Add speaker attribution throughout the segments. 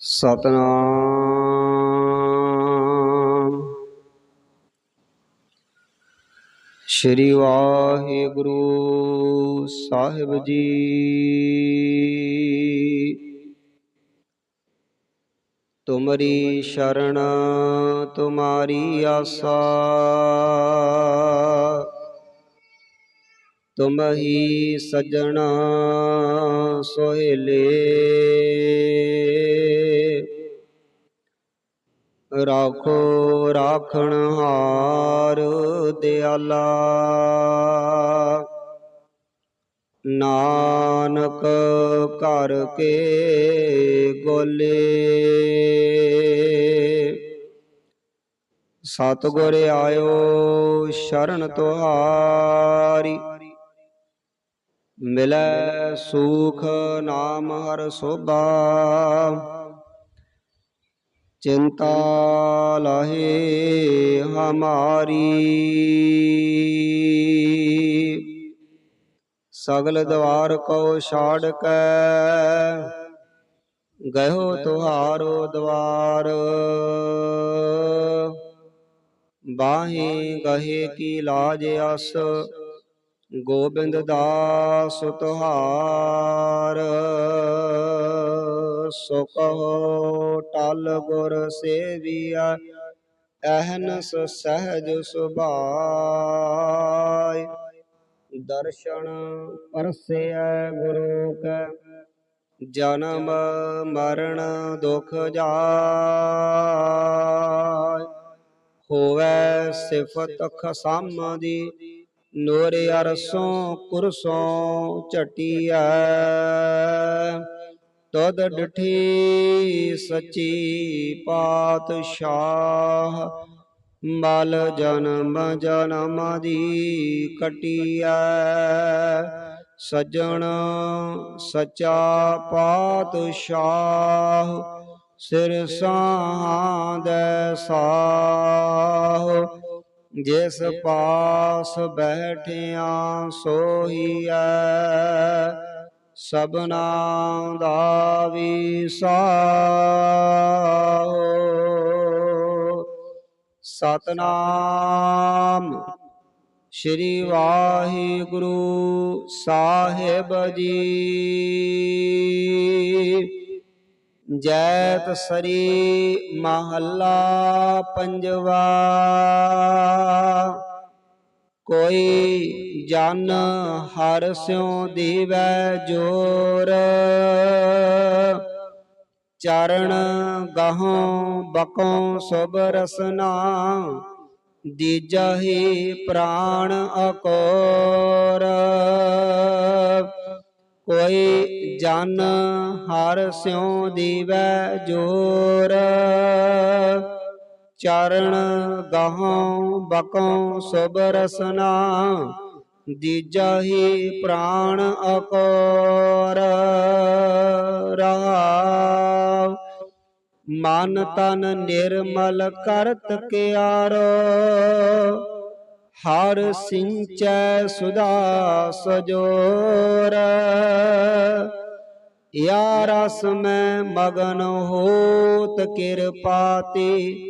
Speaker 1: ਸਤਨਾਮ। ਸ਼੍ਰੀ ਵਾਹਿਗੁਰੂ ਸਾਹਿਬ ਜੀ। ਤੁਮਰੀ ਸ਼ਰਨ ਤੁਮਾਰੀ ਆਸਾ। ਤੁਮ ਹੀ ਸਜਣਾ ਸੋਹਿਲੇ। ਰਾਖੋ, ਰਾਖਣ ਹਾਰ ਦਿਆਲਾ। ਨਾਨਕ ਘਰ ਕੇ ਗੋਲੇ। ਸਤਿਗੁਰ ਆਇਓ ਸ਼ਰਨ ਤੁਹਾਰੀ। ਮਿਲੈ ਸੂਖ ਨਾਮ ਹਰ ਸੋਭਾ। ਚਿੰਤਾ ਲਾਹੇ ਹਮਾਰੀ। ਸਗਲ ਦਵਾਰ ਕੋ ਛਾੜ ਕੈ ਗਇਓ ਤੁਹਾਰੋ ਦਵਾਰ। ਬਾਹੀ ਗਹੇ ਕੀ ਲਾਜ ਅਸ ਗੋਬਿੰਦ ਦਾਸ ਤੁਹਾਰ, ਸੋ ਕਹੋ ਟਲ ਗੁਰ ਸੇਵੀਆ, ਅਹਨਸ ਸਹਿਜ ਸੁਭਾਇ। ਦਰਸ਼ਨ ਪਰਸੈ ਗੁਰੂ ਕੈ, ਜਨਮ ਮਰਨ ਦੁਖ ਜਾਇ। ਹੋਵੇ ਸਿਫਤ ਖਸਮ ਦੀ ਨੂਰ ਅਰਸੋਂ ਕੁਰਸੋਂ ਝਟੀਐ। ਤਦ ਡਠੀ ਸੱਚੀ ਪਾਤਸ਼ਾਹ, ਮਲ ਜਨਮ ਜਨਮ ਦੀ ਕਟਿਆ ਸਜਣ ਸਚਾ ਪਾਤਸ਼ਾਹ, ਸਿਰ ਸਾਹਦੈ ਸਾਹ। ਜਿਸ ਪਾਸ ਬੈਠਿਆ ਸੋਹੀਐ ਸਭਨਾ ਦਾ ਵਿਸਾਹੋ ਸਤਨਾਮ ਸ਼੍ਰੀ ਵਾਹਿਗੁਰੂ ਸਾਹਿਬ ਜੀ। ਜੈਤ ਸਰੀ ਮਹੱਲਾ ਪੰਜਵਾ ਕੋਈ ਜਨ ਹਰ ਸਿਉ ਦੀਵੈ ਜੋਰ। ਚਰਨ ਗਹੋਂ ਬਕੋਂ ਸੁਭ ਰਸਨਾ, ਦੀਜਹੀ ਪ੍ਰਾਣ ਅਕੋਰ। ਕੋਈ ਜਨ ਹਰ ਸਿਉ ਦੀਵੈ ਜੋਰ। ਚਰਨ ਗਹੋਂ ਬਕੋਂ ਸੁਭ ਰਸਨਾ ਦੀਜਹੀ ਪ੍ਰਾਣ ਅਕਰ। ਰਹਾਉ ਮਨ ਤਨ ਨਿਰਮਲ ਕਰਤ ਕਿਆਰੋ। ਹਰ ਸਿੰਚੈ ਸੁਦਾ ਸਜੋਰ। ਯਾ ਰਸ ਮੈਂ ਮਗਨ ਹੋਤ ਕਿਰਪਾਤੀ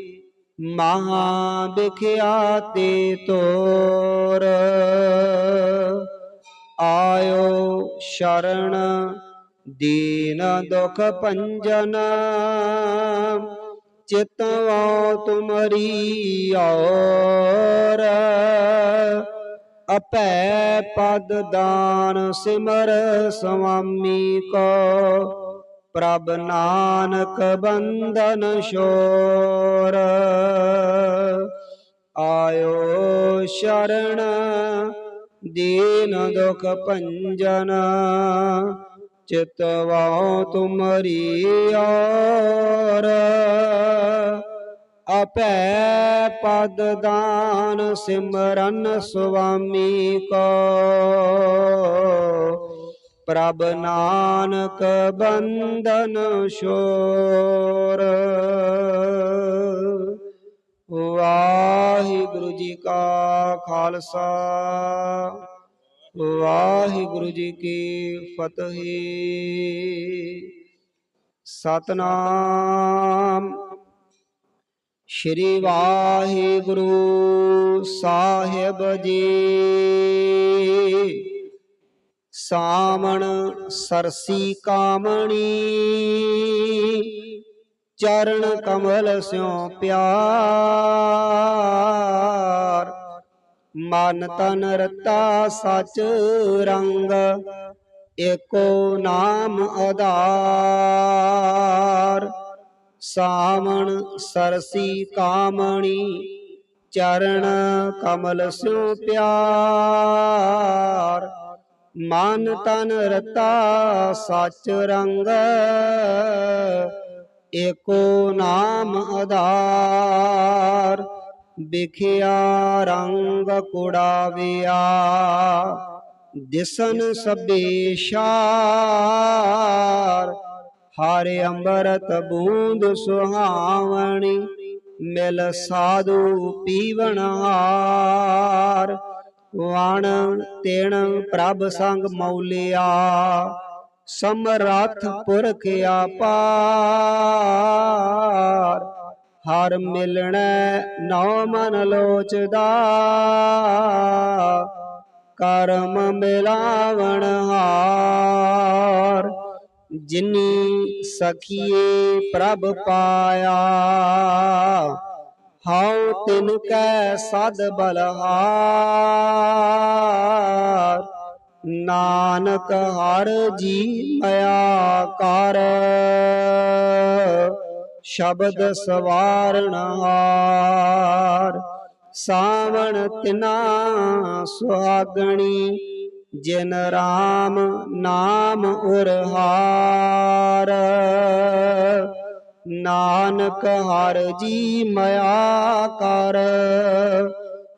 Speaker 1: ਮਹਾ ਬਿਖਿਆਤੀ ਤੋਰ। ਆਇਓ ਸ਼ਰਨ ਦੀਨ ਦੁਖ ਭੰਜਨ। ਚਿਤਵਾ ਤੁਮਰੀ ਔਰ। ਅਪੈ ਪਦ ਦਾਨ ਸਿਮਰ ਸੁਆਮੀ ਕੋ। ਪ੍ਰਭ ਨਾਨਕ ਬੰਧਨ ਸ਼ੋਰ। ਆਇਓ ਸ਼ਰਨ, ਦੀਨ ਦੁਖ ਭੰਜਨ ਚਿਤਵਾ ਤੁਮਰੀ ਔਰ। ਅਪੈ ਪਦ ਦਾਨ ਸਿਮਰਨ ਸੁਆਮੀ ਕੋ। ਪ੍ਰਭ ਨਾਨਕ ਬੰਧਨ ਸ਼ੋਰ ਵਾਹਿਗੁਰੂ ਜੀ ਕਾ ਖਾਲਸਾ, ਵਾਹਿਗੁਰੂ ਜੀ ਕੀ ਫਤਿਹ। ਸਤਨਾਮ। ਸ਼੍ਰੀ ਵਾਹਿਗੁਰੂ ਸਾਹਿਬ ਜੀ। ਸਾਮਣ ਸਰਸੀ ਕਾਮਣੀ, ਚਰਨ ਕਮਲ ਸਿਉ ਪਿਆਰ। ਮਨ ਤਨ ਰਤਾ ਸਚ ਰੰਗ, ਏਕੋ ਨਾਮ ਆਧਾਰ। ਸਾਵਣ ਸਰਸੀ ਕਾਮਣੀ, ਚਰਨ ਕਮਲ ਸਿਉ ਪਿਆਰ। ਮਨ ਤਨ ਰਤਾ ਸੱਚ ਰੰਗ, ਏਕੋ ਨਾਮ ਆਧਾਰ। ਵਿਖਿਆ ਰੰਗ ਕੁੜਾਵਿਆ, ਦਿਸਨ ਸਭੇ ਸ਼ਾਰ। ਹਾਰੇ ਅੰਮ੍ਰਿਤ ਬੂੰਦ ਸੁਹਾਵਣੀ, ਮਿਲ ਸਾਧੂ ਪੀਵਣ ਹਾਰ। ਵਣ ਤਿਣ, ਪ੍ਰਭ ਸੰਗ ਮੌਲਿਆ, ਸਮਰਥ ਪੁਰਖ ਆਪਾਰ ਹਰ ਮਿਲਣੈ ਨੌ ਮਨ ਲੋਚਦਾ ਕਰਮ ਮਿਲਾਵਣ ਹਾਰ। ਜਿਨੀ ਸਖੀਏ ਪ੍ਰਭ ਪਾਇਆ ਹਉ ਤਿਨ ਕੈ ਸਦ ਬਲਹਾਰ। ਨਾਨਕ ਹਰ ਜੀ ਮਇਆ ਕਰ। ਸ਼ਬਦ ਸਵਾਰਣ ਹਾਰ। ਸਾਵਣ ਤਿਨਾ ਸੁਹਾਗਣੀ ਜਿਨ ਰਾਮ ਨਾਮ ਉਰਹਾਰ। ਨਾਨਕ ਹਰ ਜੀ ਮਇਆ ਕਰ,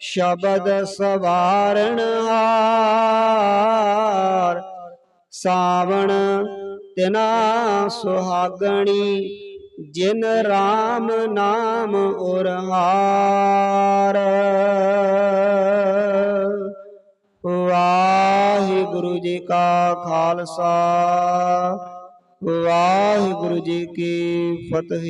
Speaker 1: ਸ਼ਬਦ ਸਵਾਰਣ ਹਾਰ। ਸਾਵਣ ਤਿਨਾ ਸੁਹਾਗਣੀ, ਜਿਨ ਰਾਮ ਨਾਮ ਉਰਹਾਰ ਵਾਹਿਗੁਰੂ ਜੀ ਕਾ ਖਾਲਸਾ। ਵਾਹਿਗੁਰੂ ਜੀ ਕੀ ਫਤਿਹ।